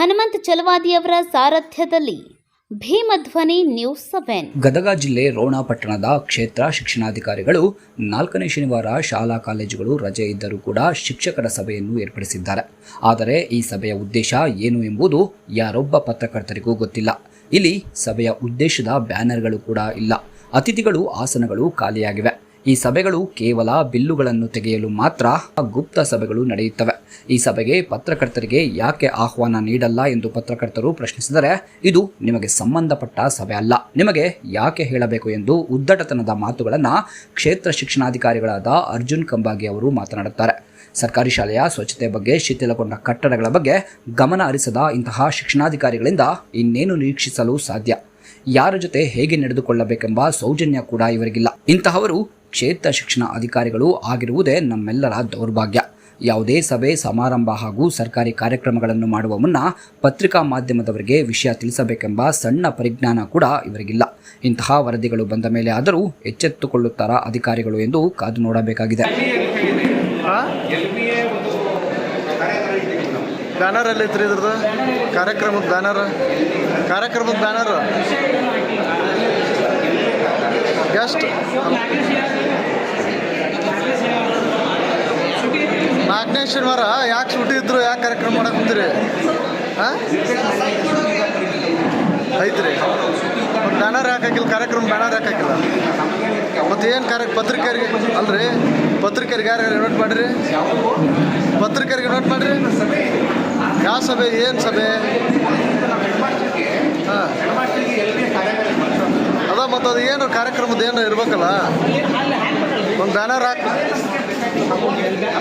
ಹನುಮಂತ್ ಚಲವಾದಿಯವರ ಸಾರಥ್ಯದಲ್ಲಿ Bhimadhwani news seven. Gadag ಜಿಲ್ಲೆ ರೋಣ ಪಟ್ಟಣದ ಕ್ಷೇತ್ರ ಶಿಕ್ಷಣಾಧಿಕಾರಿಗಳು ನಾಲ್ಕನೇ ಶನಿವಾರ ಶಾಲಾ ಕಾಲೇಜುಗಳು ರಜೆ ಇದ್ದರೂ ಕೂಡ ಶಿಕ್ಷಕರ ಸಭೆಯನ್ನು ಏರ್ಪಡಿಸಿದ್ದಾರೆ. ಆದರೆ ಈ ಸಭೆಯ ಉದ್ದೇಶ ಏನು ಎಂಬುದು ಯಾರೊಬ್ಬ ಪತ್ರಕರ್ತರಿಗೂ ಗೊತ್ತಿಲ್ಲ. ಇಲ್ಲಿ ಸಭೆಯ ಉದ್ದೇಶದ ಬ್ಯಾನರ್ಗಳು ಕೂಡ ಇಲ್ಲ. ಅತಿಥಿಗಳು, ಆಸನಗಳು ಖಾಲಿಯಾಗಿವೆ. ಈ ಸಭೆಗಳು ಕೇವಲ ಬಿಲ್ಲುಗಳನ್ನು ತೆಗೆಯಲು ಮಾತ್ರ ಗುಪ್ತ ಸಭೆಗಳು ನಡೆಯುತ್ತವೆ. ಈ ಸಭೆಗೆ ಪತ್ರಕರ್ತರಿಗೆ ಯಾಕೆ ಆಹ್ವಾನ ನೀಡಲ್ಲ ಎಂದು ಪತ್ರಕರ್ತರು ಪ್ರಶ್ನಿಸಿದರೆ, ಇದು ನಿಮಗೆ ಸಂಬಂಧಪಟ್ಟ ಸಭೆ ಅಲ್ಲ. ನಿಮಗೆ ಯಾಕೆ ಹೇಳಬೇಕು ಎಂದು ಉದ್ದಟತನದ ಮಾತುಗಳನ್ನು ಕ್ಷೇತ್ರ ಶಿಕ್ಷಣಾಧಿಕಾರಿಗಳಾದ ಅರ್ಜುನ್ ಕಂಬಾಗಿ ಅವರು ಮಾತನಾಡುತ್ತಾರೆ. ಸರ್ಕಾರಿ ಶಾಲೆಯ ಸ್ವಚ್ಛತೆ ಬಗ್ಗೆ ಶಿಥಿಲಗೊಂಡ ಕಟ್ಟಡಗಳ ಬಗ್ಗೆ ಗಮನ ಹರಿಸದ ಇಂತಹ ಶಿಕ್ಷಣಾಧಿಕಾರಿಗಳಿಂದ ಇನ್ನೇನು ನಿರೀಕ್ಷಿಸಲು ಸಾಧ್ಯ? ಯಾರ ಜೊತೆ ಹೇಗೆ ನಡೆದುಕೊಳ್ಳಬೇಕೆಂಬ ಸೌಜನ್ಯ ಕೂಡ ಇವರಿಗಿಲ್ಲ. ಇಂತಹವರು ಕ್ಷೇತ್ರ ಶಿಕ್ಷಣ ಅಧಿಕಾರಿಗಳು ಆಗಿರುವುದೇ ನಮ್ಮೆಲ್ಲರ ದೌರ್ಭಾಗ್ಯ. ಯಾವುದೇ ಸಭೆ, ಸಮಾರಂಭ ಹಾಗೂ ಸರ್ಕಾರಿ ಕಾರ್ಯಕ್ರಮಗಳನ್ನು ಮಾಡುವ ಮುನ್ನ ಪತ್ರಿಕಾ ಮಾಧ್ಯಮದವರಿಗೆ ವಿಷಯ ತಿಳಿಸಬೇಕೆಂಬ ಸಣ್ಣ ಪರಿಜ್ಞಾನ ಕೂಡ ಇವರಿಗಿಲ್ಲ. ಇಂತಹ ವರದಿಗಳು ಬಂದ ಮೇಲೆ ಆದರೂ ಎಚ್ಚೆತ್ತುಕೊಳ್ಳುತ್ತಾರಾ ಅಧಿಕಾರಿಗಳು ಎಂದು ಕಾದು ನೋಡಬೇಕಾಗಿದೆ. ಬ್ಯಾನರ್ ಅಲ್ಲಿ ಐತ್ರಿ ಇದ್ರದ್ದು? ಕಾರ್ಯಕ್ರಮದ ಬ್ಯಾನರ್? ಕಾರ್ಯಕ್ರಮದ ಬ್ಯಾನರ್? ಗೆಸ್ಟ್ ನಾಲ್ಕನೇ ಶನಿವಾರ? ಯಾಕೆ ಸೂಟಿ ಇದ್ರು? ಯಾಕೆ ಕಾರ್ಯಕ್ರಮ ಮಾಡಕ್ ಕುಂತೀರಿ? ಹಾಂ? ಐತ್ರಿ. ಬ್ಯಾನರ್ ಯಾಕೆ ಹಾಕಿಲ್ಲ? ಕಾರ್ಯಕ್ರಮ ಬ್ಯಾನರ್ ಯಾಕೆ ಹಾಕಿಲ್ಲ? ಮತ್ತೆ ಏನು ಕಾರ್ಯ ಪತ್ರಿಕೆಯರಿಗೆ ಅಲ್ರಿ? ಪತ್ರಿಕೆಯರಿಗೆ ಯಾರು ಇನ್ವೈಟ್ ಮಾಡಿರಿ? ಪತ್ರಿಕೆಯರಿಗೆ ಇನ್ವೈಟ್ ಮಾಡಿರಿ? ಯಾವ ಸಭೆ, ಏನು ಸಭೆ? ಹಾಂ. ಅದ ಮತ್ತು ಅದು ಏನು ಕಾರ್ಯಕ್ರಮದ ಏನು ಇರ್ಬೇಕಲ್ಲ? ಒಂದು ಬ್ಯಾನರ್ ಹಾಕಿ